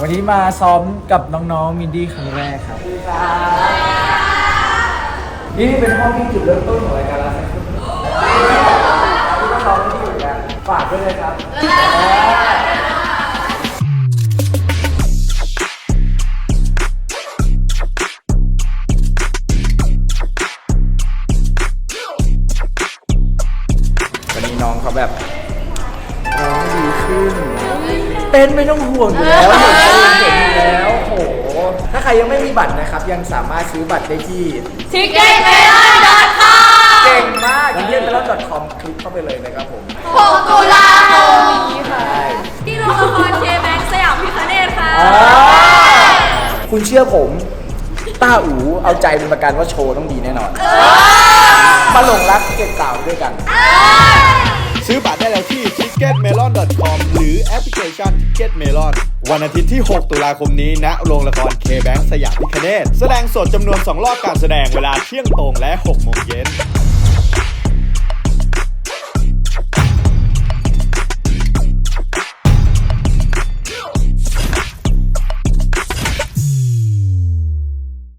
วันนี้มาซ้อมกับน้องๆมินดี้ครั้งแรกครับ นี่เป็นห้องที่จุดเริ่มต้นของรายการแล้วนะครับที่น้องๆที่อยู่กันฝากด้วยเลยครับวันนี้น้องเขาแบบร้องดีขึ้น เต้นไม่ต้องห่วงอยู่แล้วเห็นเต้นเห็นอยู่แล้วโอ้โหถ้าใครยังไม่มีบัตรนะครับ ยังสามารถซื้อบัตรได้ที่ ทิกเก็ตเมลอนดอทคอมเก่งมากที่เล่นไปแล้ว .com คลิกเข้าไปเลยนะครับผม6ตุลาคมนี้ค่ะที่โรงละครเคแบงสยามพิคเนตค่ะอ่าคุณเชื่อผมต้าอูเอาใจเป็นประกันว่าโชว์ต้องดีแน่นอนมาหลงรักเก็บสาวด้วยกัน ซื้อบัตรได้ melon.com หรือแอปพลิเคชัน Ticketmelon วันอาทิตย์ที่ 6 ตุลาคมนี้ณโรงละคร K-Bank สยามพิคเนตแสดงสดจำนวน 2 รอบการแสดงเวลาเที่ยงตรงและ 6 โมงเย็น